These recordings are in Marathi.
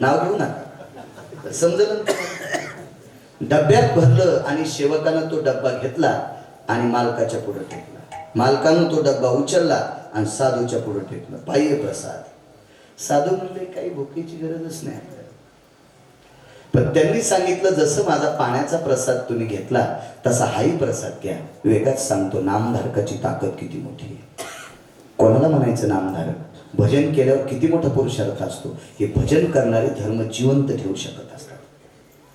नाव घेऊ ना? समजलं ना? डब्यात भरलं आणि सेवकानं तो डब्बा घेतला आणि मालकाच्या पुढे टेकला. मालकानं तो डब्बा उचलला आणि साधूच्या पुढे टेकला. पाहिजे प्रसाद. साधू म्हणले काही भुकेची गरजच नाही पण त्यांनी सांगितलं जसं माझा पाण्याचा प्रसाद तुम्ही घेतला तसा हाही प्रसाद घ्या. वेगात सांगतो नामधारकाची ताकद किती मोठी आहे. कोणाला म्हणायचं नामधारक? भजन केल्यावर किती मोठा पुरुषार्थ असतो? हे भजन करणारे धर्म जिवंत ठेवू शकत असतात.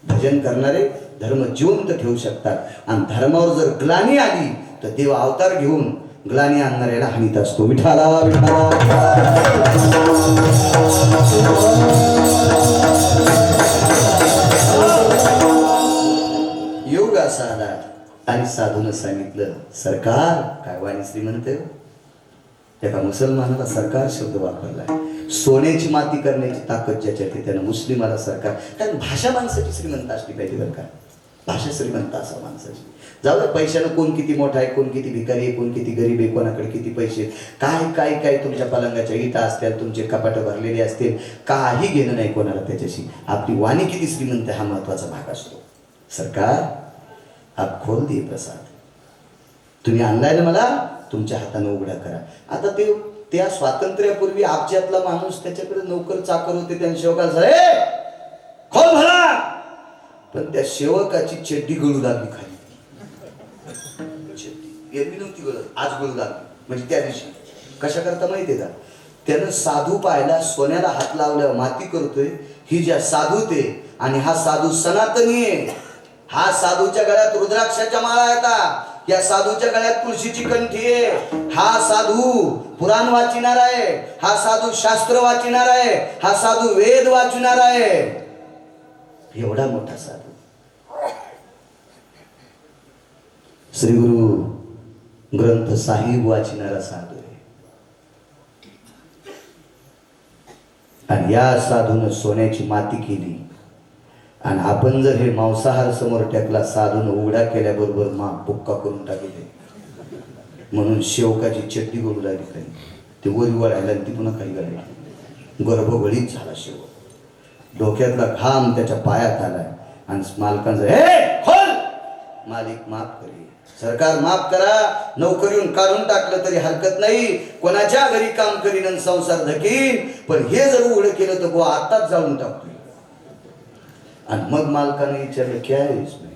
भजन करणारे धर्म जिवंत ठेवू शकतात. आणि धर्मावर जर ग्लानी आली तर देव अवतार घेऊन ग्लानी आणणाऱ्याला हानीत असतो. विठाला योग असा आला आणि साधून सांगितलं सरकार काय वाणी श्री आहे हो? हो?" मुसलमानाला सरकार शब्द वापरलाय. सोन्याची माती करण्याची ताकद ज्याच्यात त्यानं मुस्लिमाला सरकार कारण भाषा माणसाची श्रीमंत असली पाहिजे बरं का. भाषा श्रीमंत असा माणसाची. जाऊ दे पैशानं कोण किती मोठा आहे कोण किती भिकारी आहे कोण किती गरीब आहे कोणाकडे किती पैसे आहेत. काय काय काय तुमच्या पलंगाच्या इटा असतील तुमचे कपाटं भरलेले असतील. काही घेणं नाही कोणाला त्याच्याशी. आपली वाणी किती श्रीमंत आहे हा महत्त्वाचा भाग असतो. सरकार आप खोल दे प्रसाद. तुम्ही आणलाय ना मला तुमच्या हाताने उघडा करा. आता ते त्या स्वातंत्र्यापूर्वी आपजातला माणूस त्याच्याकडे नोकर चाकर होते त्या सेवकाला झाले खोल भला! पण त्या शेवकाची चड्डी गळू लागली खाली. चड्डी. एरवी नव्हती गळत आज गळू लागली. म्हणजे त्या दिवशी. कशा करता माहितीये का? त्यानं साधू पाहायला सोन्याला हात लावल्यावर माती करतोय ही ज्या साधू ते आणि हा साधू सनातनी आहे. हा साधूच्या गळ्यात रुद्राक्षाच्या माळा येतात. या साधूच्या गळ्यात तुळशीची कंठी आहे. हा साधू पुराण वाचणार आहे. हा साधू शास्त्र वाचणार आहे. हा साधू वेद वाचणार आहे. एवढा मोठा साधू. श्री गुरु ग्रंथ साहिब वाचणारा साधू आहे. आणि या साधून सोन्याची माती केली. आणि आपण जर हे मांसाहार समोर टाकला साधून उघडा केल्याबरोबर मा बुक्का करून टाकले. म्हणून शेवकाची चट्टी करू लागली काही ते वरी वळायला आणि ती पुन्हा काही करायला. गर्भगळीत झाला शेवक डोक्यातला घाम त्याच्या पायात आलाय. आणि मालकांचं हे खोल! मालिक माफ करी सरकार माफ करा. नोकरीहून काढून टाकलं तरी हरकत नाही. कोणाच्या घरी काम करीन आणि संसार धकीन पण हे जर उघडं केलं तर गो आताच जाऊन टाकतोय. आणि मग मालकाने विचारलं की आहे इसमें?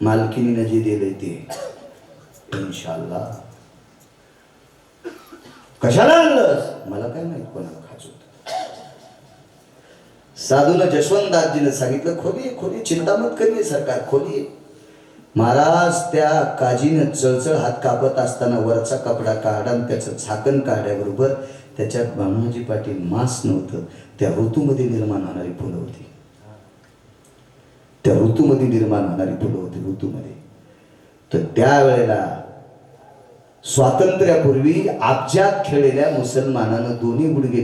मालकीने जे दिलंय ते. इन्शाल्ला कशाला आणलंस? मला काय माहीत कोणाला खाच होत. साधूला जशवंतदासजीनं सांगितलं खोली खोली चिंता मत करी सरकार खोली महाराज त्या काजीनं चळचळ हात कापत असताना वरचा कपडा काढा आणि त्याचं झाकण काढल्याबरोबर त्याच्यात ब्रह्माजी पाटील मांस नव्हतं त्या ऋतूमध्ये निर्माण होणारी फुलं होती. त्या ऋतूमध्ये निर्माण होणारी फुलं होती ऋतूमध्ये. तर त्यावेळेला स्वातंत्र्यापूर्वी आपजात खेळलेल्या मुसलमानानं दोन्ही गुडघे